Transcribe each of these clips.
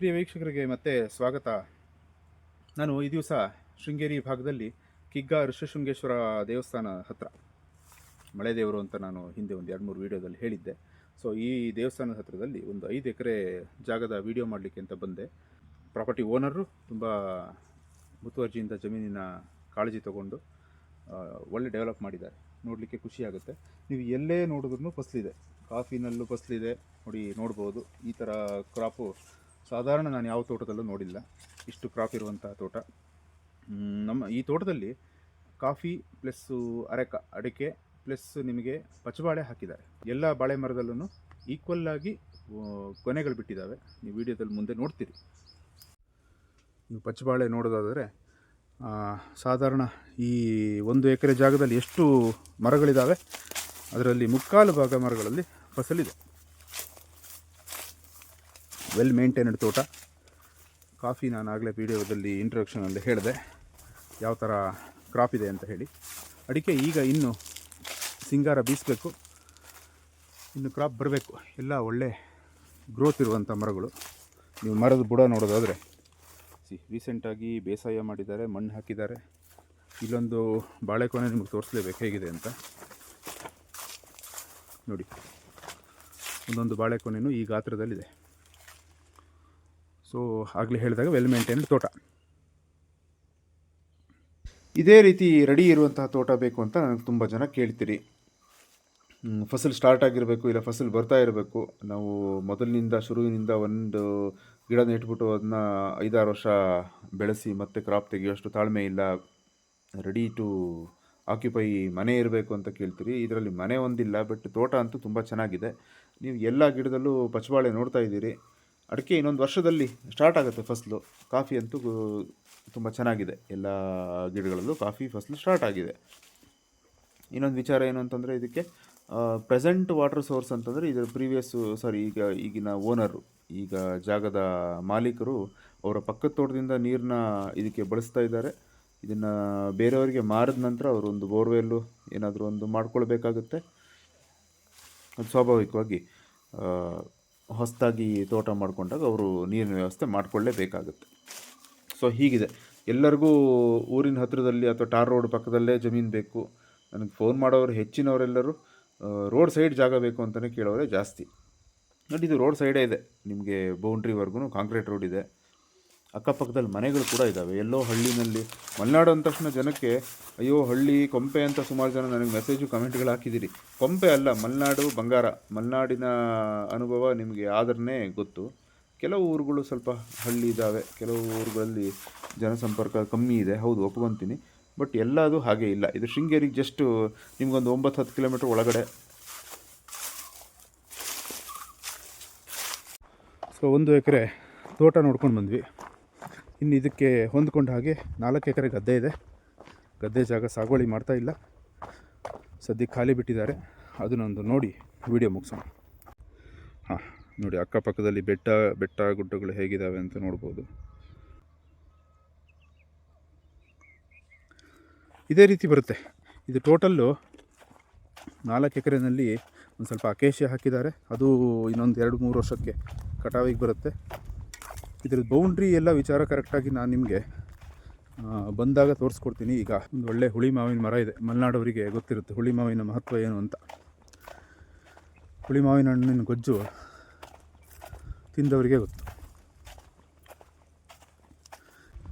ಪ್ರಿಯ ವೀಕ್ಷಕರಿಗೆ ಮತ್ತೆ ಸ್ವಾಗತ. ನಾನು ಈ ದಿವಸ ಶೃಂಗೇರಿ ಭಾಗದಲ್ಲಿ ಕಿಗ್ಗ ಋಷಶೃಂಗೇಶ್ವರ ದೇವಸ್ಥಾನ ಹತ್ರ. ಮಳೆ ದೇವರು ಅಂತ ನಾನು ಹಿಂದೆ ಒಂದು ಎರಡು ಮೂರು ವೀಡಿಯೋದಲ್ಲಿ ಹೇಳಿದ್ದೆ. ಸೊ ಈ ದೇವಸ್ಥಾನದ ಹತ್ರದಲ್ಲಿ ಒಂದು ಐದು ಎಕರೆ ಜಾಗದ ವಿಡಿಯೋ ಮಾಡಲಿಕ್ಕೆ ಅಂತ ಬಂದೆ. ಪ್ರಾಪರ್ಟಿ ಓನರು ತುಂಬ ಮುತುವರ್ಜಿಯಿಂದ ಜಮೀನಿನ ಕಾಳಜಿ ತಗೊಂಡು ಒಳ್ಳೆ ಡೆವಲಪ್ ಮಾಡಿದ್ದಾರೆ. ನೋಡಲಿಕ್ಕೆ ಖುಷಿಯಾಗುತ್ತೆ ನೀವು ಎಲ್ಲೇ ನೋಡಿದ್ರೂ ಫಸಲಿದೆ. ಕಾಫಿನಲ್ಲೂ ಫಸಲಿದೆ. ನೋಡಿ, ನೋಡ್ಬೋದು. ಈ ಥರ ಕ್ರಾಪು ಸಾಧಾರಣ ನಾನು ಯಾವ ತೋಟದಲ್ಲೂ ನೋಡಿಲ್ಲ. ಇಷ್ಟು ಕ್ರಾಪ್ ಇರುವಂಥ ತೋಟ. ನಮ್ಮ ಈ ತೋಟದಲ್ಲಿ ಕಾಫಿ ಪ್ಲಸ್ಸು ಅರೆಕ ಅಡಿಕೆ ಪ್ಲಸ್ ನಿಮಗೆ ಪಚಬಾಳೆ ಹಾಕಿದ್ದಾರೆ. ಎಲ್ಲ ಬಾಳೆ ಮರದಲ್ಲೂ ಈಕ್ವಲ್ ಆಗಿ ಕೊನೆಗಳು ಬಿಟ್ಟಿದ್ದಾವೆ. ನೀವು ವಿಡಿಯೋದಲ್ಲಿ ಮುಂದೆ ನೋಡ್ತೀರಿ. ನೀವು ಪಚ್ಚಬಾಳೆ ನೋಡೋದಾದರೆ ಸಾಧಾರಣ ಈ ಒಂದು ಎಕರೆ ಜಾಗದಲ್ಲಿ ಎಷ್ಟು ಮರಗಳಿದ್ದಾವೆ ಅದರಲ್ಲಿ ಮುಕ್ಕಾಲು ಭಾಗ ಮರಗಳಲ್ಲಿ ಫಸಲಿದೆ. ವೆಲ್ ಮೇಂಟೈನ್ಡ್ ತೋಟ. ಕಾಫಿ ನಾನು ಆಗಲೇ ವಿಡಿಯೋದಲ್ಲಿ ಇಂಟ್ರೊಡಕ್ಷನಲ್ಲಿ ಹೇಳಿದೆ. ಯಾವ ಥರ ಕ್ರಾಪ್ ಇದೆ ಅಂತ ಹೇಳಿ. ಅಡಿಕೆ ಈಗ ಇನ್ನು ಸಿಂಗಾರ ಬೀಸಬೇಕು. ಇನ್ನು ಕ್ರಾಪ್ ಬರಬೇಕು. ಎಲ್ಲ ಒಳ್ಳೆ ಗ್ರೋತ್ ಇರುವಂಥ ಮರಗಳು. ನೀವು ಮರದ ಬುಡ ನೋಡೋದಾದರೆ, ಸಿ ರೀಸೆಂಟಾಗಿ ಬೇಸಾಯ ಮಾಡಿದ್ದಾರೆ, ಮಣ್ಣು ಹಾಕಿದ್ದಾರೆ. ಇಲ್ಲೊಂದು ಬಾಳೆಕೊನೆ ನಿಮಗೆ ತೋರಿಸ್ಲೇಬೇಕು ಹೇಗಿದೆ ಅಂತ. ನೋಡಿ. ಒಂದೊಂದು ಬಾಳೆಕೊನೆಯೂ ಈ ಗಾತ್ರದಲ್ಲಿದೆ. ಸೊ ಆಗಲೇ ಹೇಳಿದಾಗ ವೆಲ್ ಮೇಂಟೈನ್ಡ್ ತೋಟ. ಇದೇ ರೀತಿ ರೆಡಿ ಇರುವಂತಹ ತೋಟ ಬೇಕು ಅಂತ ನನಗೆ ತುಂಬ ಜನ ಕೇಳ್ತೀರಿ. ಫಸಲು ಸ್ಟಾರ್ಟ್ ಆಗಿರಬೇಕು ಇಲ್ಲ ಫಸಲು ಬರ್ತಾ ಇರಬೇಕು. ನಾವು ಮೊದಲಿನಿಂದ ಶುರುವಿನಿಂದ ಒಂದು ಗಿಡ ನೆಟ್ಬಿಟ್ಟು ಅದನ್ನ ಐದಾರು ವರ್ಷ ಬೆಳೆಸಿ ಮತ್ತೆ ಕ್ರಾಪ್ ತೆಗೆಯುವಷ್ಟು ತಾಳ್ಮೆ ಇಲ್ಲ ರೆಡಿ ಟು ಆಕ್ಯುಪೈ ಮನೆ ಇರಬೇಕು ಅಂತ ಕೇಳ್ತೀರಿ. ಇದರಲ್ಲಿ ಮನೆ ಒಂದಿಲ್ಲ ಬಟ್ ತೋಟ ಅಂತೂ ತುಂಬ ಚೆನ್ನಾಗಿದೆ. ನೀವು ಎಲ್ಲ ಗಿಡದಲ್ಲೂ ಪಚ್ಚಬಾಳೆ ನೋಡ್ತಾ ಇದ್ದೀರಿ. ಅಡಿಕೆ ಇನ್ನೊಂದು ವರ್ಷದಲ್ಲಿ ಸ್ಟಾರ್ಟ್ ಆಗುತ್ತೆ ಫಸಲು. ಕಾಫಿ ಅಂತೂ ತುಂಬ ಚೆನ್ನಾಗಿದೆ. ಎಲ್ಲ ಗಿಡಗಳಲ್ಲೂ ಕಾಫಿ ಫಸಲು ಸ್ಟಾರ್ಟ್ ಆಗಿದೆ. ಇನ್ನೊಂದು ವಿಚಾರ ಏನು ಅಂತಂದರೆ ಇದಕ್ಕೆ ಪ್ರೆಸೆಂಟ್ ವಾಟರ್ ಸೋರ್ಸ್ ಅಂತಂದರೆ ಇದರ ಪ್ರೀವಿಯಸ್ಸು ಸಾರಿ ಈಗ ಈಗಿನ ಓನರು ಈಗ ಜಾಗದ ಮಾಲೀಕರು ಅವರ ಪಕ್ಕದ ತೋಟದಿಂದ ನೀರನ್ನ ಇದಕ್ಕೆ ಬಳಸ್ತಾ ಇದ್ದಾರೆ. ಇದನ್ನು ಬೇರೆಯವರಿಗೆ ಮಾರಿದ ನಂತರ ಅವರು ಒಂದು ಬೋರ್ವೆಲ್ಲು ಏನಾದರೂ ಒಂದು ಮಾಡ್ಕೊಳ್ಬೇಕಾಗುತ್ತೆ. ಅದು ಸ್ವಾಭಾವಿಕವಾಗಿ ಹೊಸದಾಗಿ ತೋಟ ಮಾಡಿಕೊಂಡಾಗ ಅವರು ನೀರಿನ ವ್ಯವಸ್ಥೆ ಮಾಡಿಕೊಳ್ಳೇಬೇಕಾಗುತ್ತೆ. ಸೊ, ಹೀಗಿದೆ. ಎಲ್ಲರಿಗೂ ಊರಿನ ಹತ್ತಿರದಲ್ಲಿ ಅಥವಾ ಟಾರ್ ರೋಡ್ ಪಕ್ಕದಲ್ಲೇ ಜಮೀನು ಬೇಕು. ನನಗೆ ಫೋನ್ ಮಾಡೋರು ಹೆಚ್ಚಿನವರೆಲ್ಲರೂ ರೋಡ್ ಸೈಡ್ ಜಾಗ ಬೇಕು ಅಂತಲೇ ಕೇಳೋರೆ ಜಾಸ್ತಿ. ನೋಡಿ, ಇದು ರೋಡ್ ಸೈಡೇ ಇದೆ. ನಿಮಗೆ ಬೌಂಡ್ರಿವರೆಗೂ ಕಾಂಕ್ರೀಟ್ ರೋಡ್ ಇದೆ. ಅಕ್ಕಪಕ್ಕದಲ್ಲಿ ಮನೆಗಳು ಕೂಡ ಇದ್ದಾವೆ ಎಲ್ಲೋ ಹಳ್ಳಿನಲ್ಲಿ. ಮಲೆನಾಡು ಅಂದ ತಕ್ಷಣ ಜನಕ್ಕೆ, ಅಯ್ಯೋ, ಹಳ್ಳಿ ಕೊಂಪೆ ಅಂತ ಸುಮಾರು ಜನ ನನಗೆ ಮೆಸೇಜು ಕಮೆಂಟ್ಗಳು ಹಾಕಿದ್ದೀರಿ ಕೊಂಪೆ ಅಲ್ಲ, ಮಲೆನಾಡು ಬಂಗಾರ. ಮಲೆನಾಡಿನ ಅನುಭವ ನಿಮಗೆ ಆದ್ರೇ ಗೊತ್ತು. ಕೆಲವು ಊರುಗಳು ಸ್ವಲ್ಪ ಹಳ್ಳಿ ಇದ್ದಾವೆ ಕೆಲವು ಊರುಗಳಲ್ಲಿ ಜನಸಂಪರ್ಕ ಕಮ್ಮಿ ಇದೆ. ಹೌದು, ಒಪ್ಕೊತೀನಿ. ಬಟ್ ಎಲ್ಲದು ಹಾಗೆ ಇಲ್ಲ. ಇದು ಶೃಂಗೇರಿಗೆ ಜಸ್ಟು ನಿಮಗೊಂದು ಒಂಬತ್ತು, ಹತ್ತು ಕಿಲೋಮೀಟ್ರ್ ಒಳಗಡೆ. ಸೊ ಒಂದು ಎಕರೆ ತೋಟ ನೋಡ್ಕೊಂಡು ಬಂದ್ವಿ. ಇನ್ನು ಇದಕ್ಕೆ ಹೊಂದ್ಕೊಂಡ ಹಾಗೆ ನಾಲ್ಕು ಎಕರೆ ಗದ್ದೆ ಇದೆ. ಗದ್ದೆ ಜಾಗ ಸಾಗುವಳಿ ಮಾಡ್ತಾ ಇಲ್ಲ. ಸದ್ಯಕ್ಕೆ ಖಾಲಿ ಬಿಟ್ಟಿದ್ದಾರೆ. ಅದನ್ನೊಂದು ನೋಡಿ ವಿಡಿಯೋ ಮುಗಿಸೋಣ. ಹಾಂ, ನೋಡಿ ಅಕ್ಕಪಕ್ಕದಲ್ಲಿ ಬೆಟ್ಟ ಬೆಟ್ಟ ಗುಡ್ಡಗಳು ಹೇಗಿದ್ದಾವೆ ಅಂತ ನೋಡ್ಬೋದು. ಇದೇ ರೀತಿ ಬರುತ್ತೆ. ಇದು ಟೋಟಲ್ಲು ನಾಲ್ಕು ಎಕರೆನಲ್ಲಿ ಒಂದು ಸ್ವಲ್ಪ ಅಕೇಶಿಯ ಹಾಕಿದ್ದಾರೆ. ಅದು ಇನ್ನೊಂದು ಎರಡು ಮೂರು ವರ್ಷಕ್ಕೆ ಕಟಾವಿಗೆ ಬರುತ್ತೆ. ಇದ್ರದ್ದು ಬೌಂಡ್ರಿ ಎಲ್ಲ ವಿಚಾರ ಕರೆಕ್ಟಾಗಿ ನಾನು ನಿಮಗೆ ಬಂದಾಗ ತೋರಿಸ್ಕೊಡ್ತೀನಿ. ಈಗ ಒಂದು ಒಳ್ಳೆ ಹುಳಿ ಮಾವಿನ ಮರ ಇದೆ. ಮಲೆನಾಡವರಿಗೆ ಗೊತ್ತಿರುತ್ತೆ ಹುಳಿ ಮಾವಿನ ಮಹತ್ವ ಏನು ಅಂತ. ಹುಳಿ ಮಾವಿನ ಹಣ್ಣಿನ ಗೊಜ್ಜು ತಿಂದವರಿಗೆ ಗೊತ್ತು.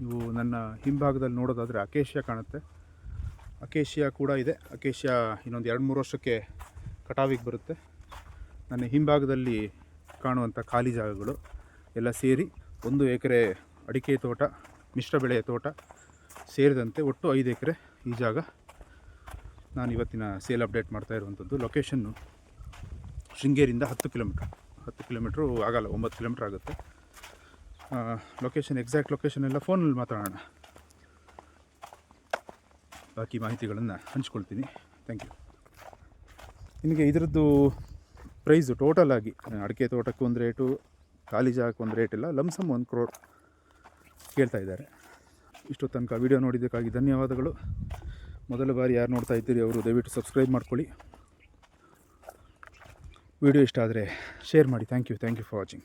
ನೀವು ನನ್ನ ಹಿಂಭಾಗದಲ್ಲಿ ನೋಡೋದಾದರೆ ಅಕೇಶಿಯಾ ಕಾಣುತ್ತೆ. ಅಕೇಶಿಯಾ ಕೂಡ ಇದೆ. ಅಕೇಶಿಯ ಇನ್ನೊಂದು ಎರಡು ಮೂರು ವರ್ಷಕ್ಕೆ ಕಟಾವಿಗೆ ಬರುತ್ತೆ. ನನ್ನ ಹಿಂಭಾಗದಲ್ಲಿ ಕಾಣುವಂಥ ಖಾಲಿ ಜಾಗಗಳು ಎಲ್ಲ ಸೇರಿ ಒಂದು ಎಕರೆ ಅಡಿಕೆ ತೋಟ, ಮಿಶ್ರ ಬೆಳೆಯ ತೋಟ ಸೇರಿದಂತೆ ಒಟ್ಟು ಐದು ಎಕರೆ ಈ ಜಾಗ ನಾನು ಇವತ್ತಿನ ಸೇಲ್ ಅಪ್ಡೇಟ್ ಮಾಡ್ತಾ ಇರುವಂಥದ್ದು. ಲೊಕೇಶನ್ನು ಶೃಂಗೇರಿಯಿಂದ ಹತ್ತು ಕಿಲೋಮೀಟ್ರ್. ಹತ್ತು ಕಿಲೋಮೀಟ್ರು ಆಗಲ್ಲ, ಒಂಬತ್ತು ಕಿಲೋಮೀಟ್ರ್ ಆಗುತ್ತೆ. ಲೊಕೇಶನ್ ಎಕ್ಸಾಕ್ಟ್ ಲೊಕೇಶನ್ ಎಲ್ಲ ಫೋನಲ್ಲಿ ಮಾತಾಡೋಣ. ಬಾಕಿ ಮಾಹಿತಿಗಳನ್ನು ಹಂಚ್ಕೊಳ್ತೀನಿ. ಥ್ಯಾಂಕ್ ಯು ನಿಮಗೆ ಇದರದ್ದು ಪ್ರೈಸು ಟೋಟಲ್ ಆಗಿ ಅಡಿಕೆ ತೋಟಕ್ಕೆ ಒಂದು ರೇಟು ಖಾಲಿ ಜಾಗಕ್ಕೆ ಒಂದು ರೇಟ್ ಇಲ್ಲ ಲಮ್ಸಮ್ ಒಂದು ಕ್ರೋಡ್ ಕೇಳ್ತಾ ಇದ್ದಾರೆ. ಇಷ್ಟು ತನಕ ವಿಡಿಯೋ ನೋಡಿದ್ದಕ್ಕಾಗಿ ಧನ್ಯವಾದಗಳು. ಮೊದಲ ಬಾರಿ ಯಾರು ನೋಡ್ತಾ ಇದ್ದೀರಿ ಅವರು ದಯವಿಟ್ಟು ಸಬ್ಸ್ಕ್ರೈಬ್ ಮಾಡ್ಕೊಳ್ಳಿ. ವಿಡಿಯೋ ಇಷ್ಟ ಆದರೆ ಶೇರ್ ಮಾಡಿ. Thank you thank you for watching